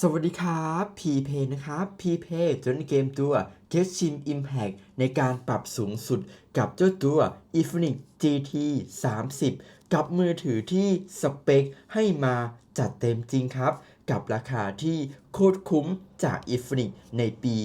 สวัสดีครับพีเพนะครับพีเพจนเกมตัว Get Shim Impact ในการปรับสูงสุดกับเจ้าตัว Infinix GT 30 กับมือถือที่สเปคให้มาจัดเต็มจริงครับ กับราคาที่โคตรคุ้มจาก Infinix ในปี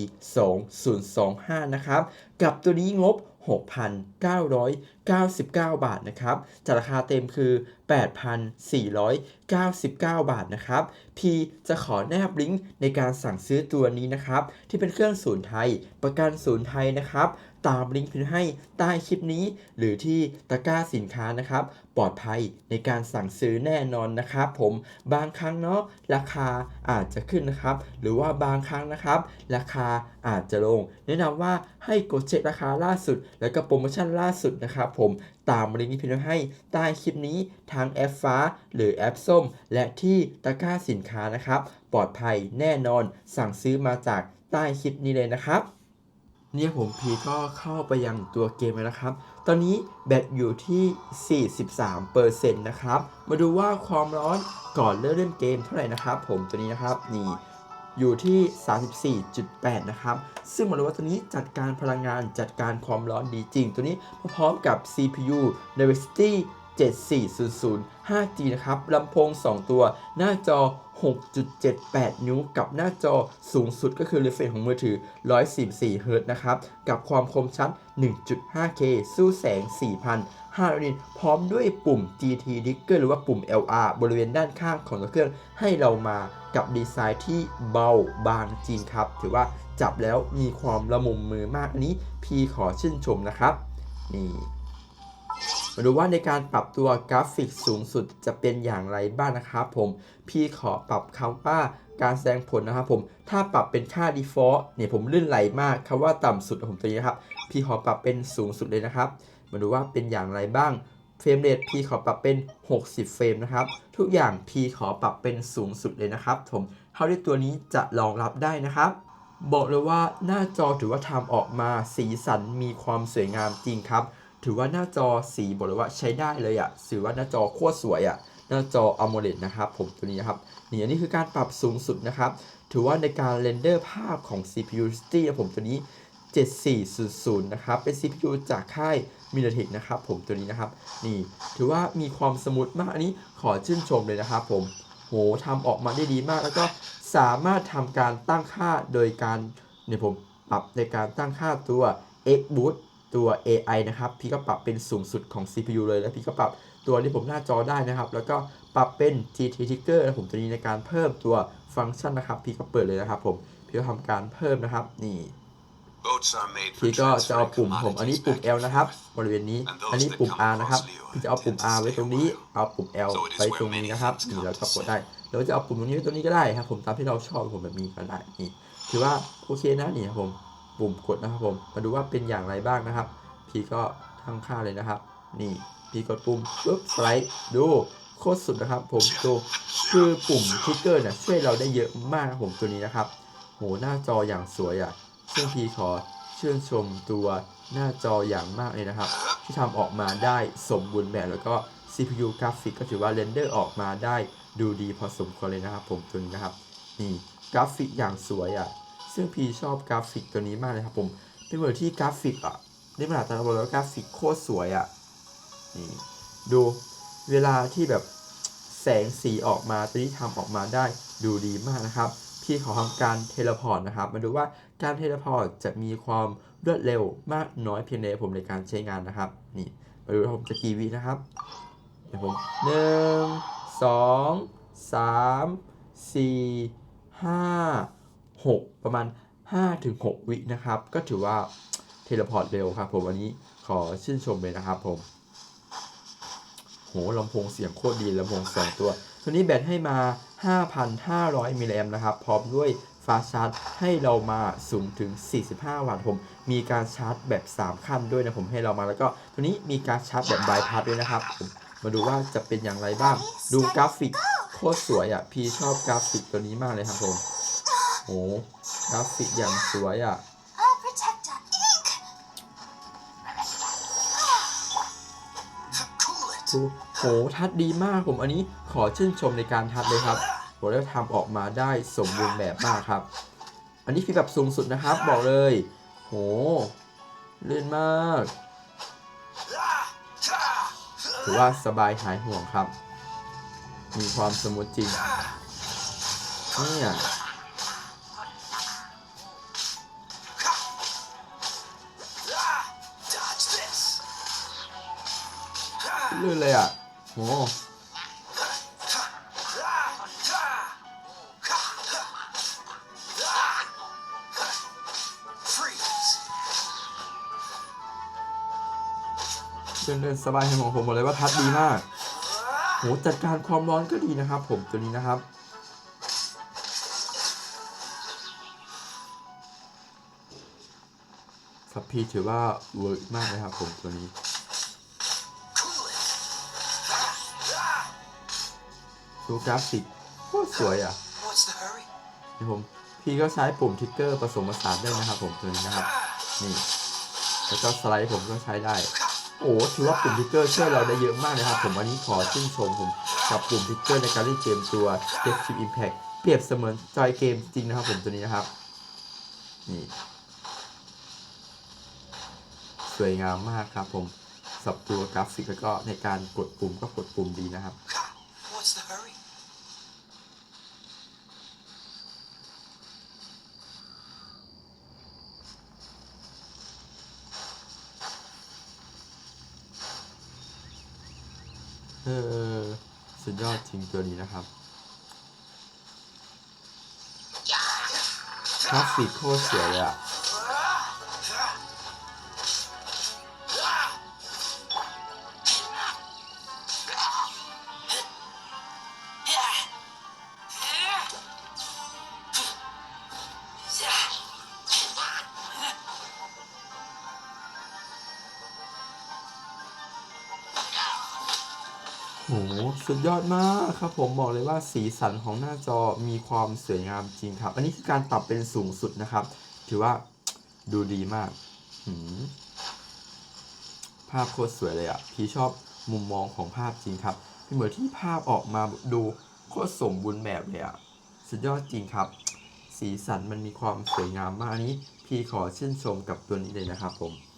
2025 นะครับ กับตัวนี้งบ 6,999 บาทนะครับจากราคาเต็มคือ 8,499 บาทนะครับพีจะขอแนบลิงก์ในการสั่งซื้อตัวนี้นะครับ ที่เป็นเครื่องศูนย์ไทย ประกันศูนย์ไทยนะครับ ตามลิงก์พิมพ์ให้ใต้คลิปนี้ หรือที่ตะกร้าสินค้านะครับ ปลอดภัยในการสั่งซื้อแน่นอนนะครับ ผมบางครั้งเนาะราคาอาจจะขึ้นนะครับ หรือว่าบางครั้งนะครับ ราคาอาจจะลง แนะนำว่าให้กดเช็คราคาล่าสุด แล้วก็โปรโมชั่นล่าสุดนะครับผมตามลิงก์ที่พิมพ์ให้ใต้คลิปนี้ทางแอปฟ้า หรือแอปส้ม และที่ตะกร้าสินค้านะครับ ปลอดภัยแน่นอนสั่งซื้อมาจากใต้คลิปนี้เลยนะครับ เนี่ยผมพีก็เข้าไปยังตัวเกมแล้วนะครับ ตอนนี้แบตอยู่ที่ 43%นะครับ มาดูว่าความร้อนก่อนเริ่มเล่นเกมเท่าไหร่นะครับ ผมตัวนี้นะครับนี่อยู่ที่ 34.8 นะครับ ซึ่งหมายว่าตัวนี้จัดการพลังงานจัดการความร้อนดีจริง ตัวนี้พร้อมกับ CPU Diversity 7400 5G นะครับลำโพง 2 ตัว หน้าจอ 6.78 นิ้ว กับหน้าจอสูงสุดก็คือ refresh ของมือถือ 144 Hz นะครับ กับความคมชัด 1.5K สู้แสง 4,500นิตพร้อมด้วยปุ่ม GT Trigger หรือว่าปุ่ม LR บริเวณด้านข้างของตัวเครื่องให้เรามากับดีไซน์ที่เบาบางจริงครับ ถือว่าจับแล้วมีความละมุมมือมากอันนี้ พี่ขอชื่นชมนะครับ นี่ มาดูว่าในการปรับตัวกราฟิกสูงสุดจะเป็นอย่างไรบ้างนะครับผมพี่ขอปรับคำว่าการแสดงผลนะครับผมถ้าปรับเป็นค่า default เนี่ยผมลื่นไหลมากคำว่าต่ำสุดของผมตัวนี้นะครับพี่ขอปรับเป็นสูงสุดเลยนะครับ มาดูว่าเป็นอย่างไรบ้างเฟรมเรทพี่ขอปรับเป็น 60 เฟรมนะครับ ทุกอย่างพี่ขอปรับเป็นสูงสุดเลยนะครับผมเท่าที่ตัวนี้จะรองรับได้นะครับ บอกเลยว่าหน้าจอถือว่าทำออกมาสีสันมีความสวยงามจริงครับ ถือว่าหน้าจอสีบอกเลยว่าใช้ได้เลยอะ่ะถือว่าหน้าจอโคตรสวยอะ่ะหน้าจอ AMOLED นะครับผมตัวนี้นะครับนี่อันนี้คือการปรับสูงสุดนะครับ ถือว่าในการเรนเดอร์ภาพของ CPU City นะผมตัวนี้ 7400 นะครับ เป็น CPU จากค่าย MediaTek นะครับผมตัวนี้นะครับนี่ถือว่ามีความสมูทมากอันนี้ขอชื่นชมเลยนะครับผมโหทำออกมาได้ดีมาก แล้วก็สามารถทำการตั้งค่าโดยการเนี่ยผมปรับในการตั้งค่าตัว X Boot ตัว AI นะครับพี่ก็ปรับเป็นสูงสุดของ CPU เลย แล้วพี่ก็ปรับตัวที่ผมหน้าจอได้นะครับ แล้วก็ปรับเป็น GT Trigger นะผมตัวนี้ในการเพิ่มตัวฟังก์ชันนะครับ พี่ก็เปิดเลยนะครับผมพี่ก็ทำการเพิ่มนะครับนี่ Boats are made for พี่ก็จะเอา transferring ปุ่มผมอันนี้ commodities ปุ่ม back L and นะครับ forth. บริเวณนี้ And those อันนี้ that ปุ่ม come R นะครับ closely พี่จะเอาปุ่ม tend to R ไว้ stay ตรงนี้ a while. เอาปุ่ม L So it is ไว้ where ตรงนี้ many นะครับ things นี่ come เรา to ก็กด sit. ได้หรือว่าจะเอาปุ่มตรงนี้ไว้ตรงนี้ก็ได้ครับ ผมตามที่เราชอบผมแบบนี้ก็ได้นี่ถือว่าโอเคนะนี่ครับผม ปุ่มกดนะครับผมมาดูว่าเป็นอย่างไรบ้างนะครับ พี่ก็ทั้งค่าเลยนะครับ นี่พี่กดปุ่มปุ๊บสไลด์ดูโคตรสุดนะครับ ผมดูคือปุ่มทิกเกอร์เนี่ยช่วยเราได้เยอะมากนะผมตัวนี้นะครับโหหน้าจออย่างสวยอะซึ่งพี่ขอชื่นชมตัวหน้าจออย่างมากเลยนะครับ ที่ทำออกมาได้สมบูรณ์แบบแล้วก็ CPU กราฟิกก็ถือว่าเรนเดอร์ออกมาได้ดูดีพอสมควรเลยนะครับ ผมตัวนี้นะครับนี่กราฟิกอย่างสวยอะ ซึ่งพี่ชอบกราฟิกตัวนี้มากเลยครับผม เป็นเหมือนที่กราฟิกอะนี่มันอาจจะบอกเลยว่ากราฟิกโคตรสวยอะนี่ดูเวลาที่แบบแสงสีออกมาตัวนี้ทำออกมาได้ดูดีมากนะครับ พี่ขอทำการเทเลพอร์ตนะครับ มาดูว่าการเทเลพอร์ตจะมีความรวดเร็วมากน้อยเพียงใดผมในการใช้งานนะครับ นี่มาดูว่าผมจะกี่วินะครับ เดี๋ยวผมหนึ่งสองสามสี่ห้า หกประมาณ5ถึง6วินะครับ ก็ถือว่าเทเลพอร์ตเร็วครับผมวันนี้ขอชื่นชมเลยนะครับผม โหลำโพงเสียงโคตรดีลำโพงสองตัวตัวนี้แบตให้มา 5,500 มิลลิแอมป์นะครับ พร้อมด้วยฟาชาร์จให้เรามาสูงถึง 45 วัตต์ผม มีการชาร์จแบบ 3 ขั้นด้วยนะผมให้เรามาแล้วก็ตัวนี้มีการชาร์จแบบบายพาสด้วยนะครับผมมาดูว่าจะเป็นอย่างไรบ้าง ดูกราฟิกโคตรสวยอะ พี่ชอบกราฟิกตัวนี้มากเลยครับผม หกราฟิกอย่างสวยอะดูโหทัดดีมากผมอันนี้ขอชื่นชมในการทัดเลยครับบอกเลยว่าทำออกมาได้สมบูรณ์แบบมากครับ อันนี้ฟีแบบสูงสุดนะครับ บอกเลย โหเลื่อนมากถือว่าสบายหายห่วงครับ มีความสมูทจริงเนี่ย ลื่นเลยอะโห Freeze. เดินสบายหายห่วงผมบอกเลยว่าทัดดีมากโหจัดการความร้อนก็ดีนะครับ ผมตัวนี้นะครับสับพีถือว่าเวิร์กมากเลยครับผมตัวนี้ ดูกราฟิกโคตรสวยอะ What's the hurry? นี่ผมพี่ก็ใช้ปุ่มทิกเกอร์ผสมผสานได้นะครับผมตัวนี้นะครับ นี่ แล้วก็สไลด์ผมก็ใช้ได้ โอ้ถือว่าปุ่มทิกเกอร์ช่วยเราได้เยอะมากนะครับ ผมวันนี้ขอชื่นชมผมกับปุ่มทิกเกอร์ในการเล่นเกมตัว Dead Chip Impact เปรียบเสมือนจอยเกมจริงนะครับผมตัวนี้นะครับ นี่ สวยงามมากครับผมสับตัวกราฟิกแล้วก็ในการกดปุ่มก็กดปุ่มดีนะครับ What's the hurry? เออสุดยอดจริง ตัวนี้นะครับกราฟิกโคตรสวยอะ โหสุดยอดมากครับผมบอกเลยว่าสีสันของหน้าจอมีความสวยงามจริงครับ อันนี้คือการปรับเป็นสูงสุดนะครับ ถือว่าดูดีมากหืมภาพโคตรสวยเลยอะ่ะพี่ชอบมุมมองของภาพจริงครับเป็นเหมือนที่ภาพออกมาดูโคตรสมบูรณ์แบบเลยอะ่ะสุดยอดจริงครับ สีสันมันมีความสวยงามมากอันนี้ พี่ขอชื่นชมกับตัวนี้เลยนะครับผม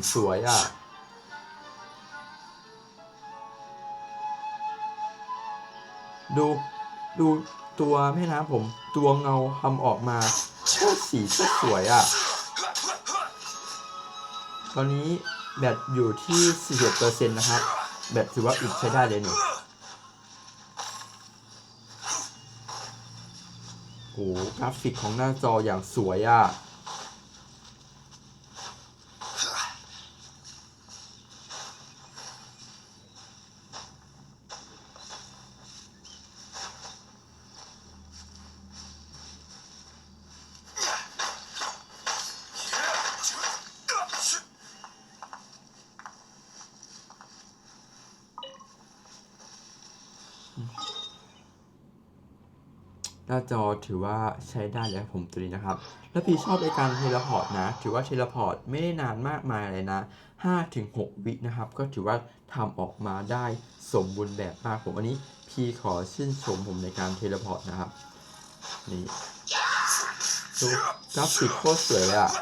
อย่างสวยอะดูดูตัวแม่น้ำผมตัวเงาทำออกมาโคตรสีสวยอะ ตอนนี้แบตอยู่ที่41%นะครับแบตถือว่าอึดใช้ได้เลยหนี่โอ้กราฟิกของหน้าจออย่างสวยอะ หน้าจอถือว่าใช้ได้แล้วผมตัวนี้นะครับ แล้วพี่ชอบในการเทเลพอร์ตนะ ถือว่าเทเลพอร์ตไม่ได้นานมากมายเลยนะ5-6 วินะครับ ก็ถือว่าทำออกมาได้สมบูรณ์แบบมากผมอันนี้พี่ขอชื่นชมผมในการเทเลพอร์ตนะครับ นี่ดูกราฟิกโคตรสวยเลยอะ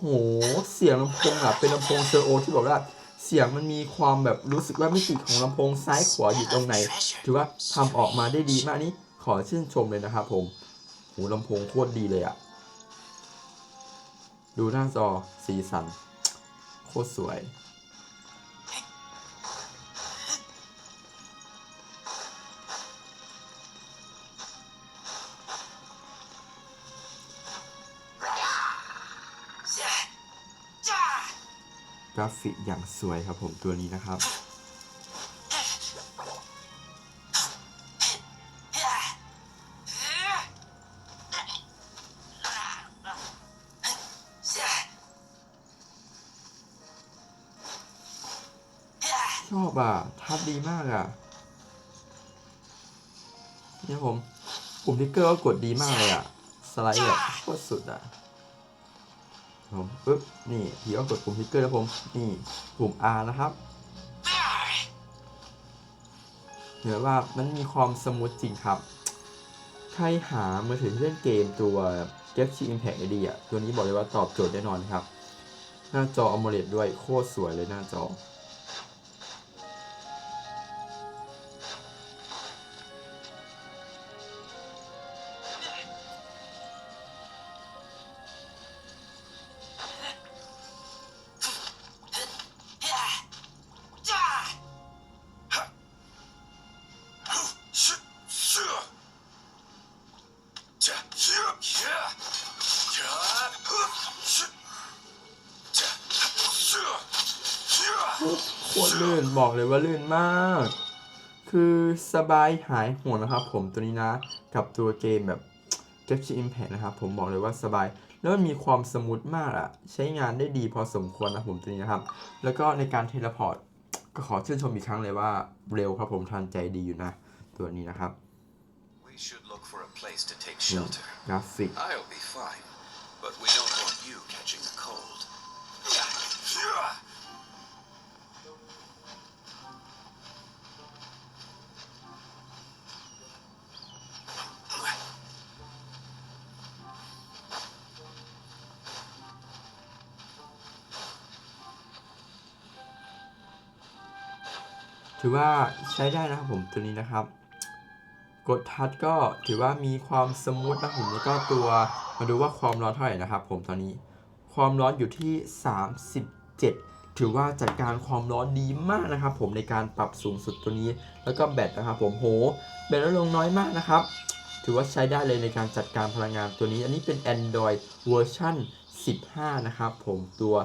โห เสียงลำโพงอะเป็นลำโพงเซอร์โอที่บอกว่า เสียงมันมีความแบบรู้สึกว่ามิติของลำโพงซ้ายขวาอยู่ตรงไหน ถือว่าทำออกมาได้ดีมากนี้ ขอชื่นชมเลยนะครับผมโหลำโพงโคตรดีเลยอะดูหน้าจอสีสัน โคตรสวย กราฟิกอย่างสวยครับผมตัวนี้นะครับ ชอบอะทับดีมากอะนี่ผมปุ่มทิกเกอร์ก็กดดีมากเลยอะ สไลด์อะโคตรสุดอะ ผมปึ๊บนี่พี่ก็กดปุ่มทิกเกอร์แล้วผมนี่ปุ่ม R นะครับเหนือว่ามันมีความสมูทจริงครับ ใครหามือถือที่เล่นเกมตัว Galaxy Impact ดีอะตัวนี้บอกเลยว่าตอบโจทย์แน่นอนครับ หน้าจอ AMOLED ด้วยโคตรสวยเลยหน้าจอ ลื่นบอกเลยว่าลื่นมาก คือสบายหายห่วงนะครับ ผมตัวนี้นะ กับตัวเกมแบบ Galaxy Impact นะครับ ผมบอกเลยว่าสบาย แล้วมันมีความสมูทมากอะใช้งานได้ดีพอสมควรนะผมตัวนี้นะครับ แล้วก็ในการเทเลพอร์ตก็ขอชื่นชมอีกครั้งเลยว่าเร็วครับผมทันใจดีอยู่นะ ตัวนี้นะครับ We should look for a place to take นี่ shelter. กราฟิก I'll be fine, but we don't want ถือว่าใช้ได้นะครับผมตัวนี้นะครับ กดทัชก็ถือว่ามีความสมูทนะผมแล้วก็ตัวมาดูว่าความร้อนเท่าไหร่นะครับ ผมตอนนี้ความร้อนอยู่ที่ 37 ถือว่าจัดการความร้อนดีมากนะครับ ผมในการปรับสูงสุดตัวนี้ แล้วก็แบตนะครับ ผมโหแบตลดลงน้อยมากนะครับถือว่าใช้ได้เลยในการจัดการพลังงานตัวนี้ อันนี้เป็น Android เวอร์ชัน15 นะครับ ผมตัว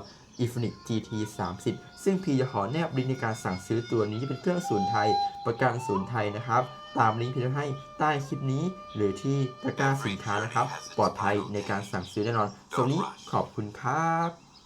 Infinix GT 30 ซึ่งพีจะขอแนบลิงก์ในการสั่งซื้อตัวนี้ที่เป็นเครื่องศูนย์ไทย ประกันศูนย์ไทยนะครับ ตามลิงก์พีจะให้ใต้คลิปนี้ หรือที่ตะกร้าสินค้านะครับ ปลอดภัยในการสั่งซื้อแน่นอนตรงนี้ขอบคุณครับ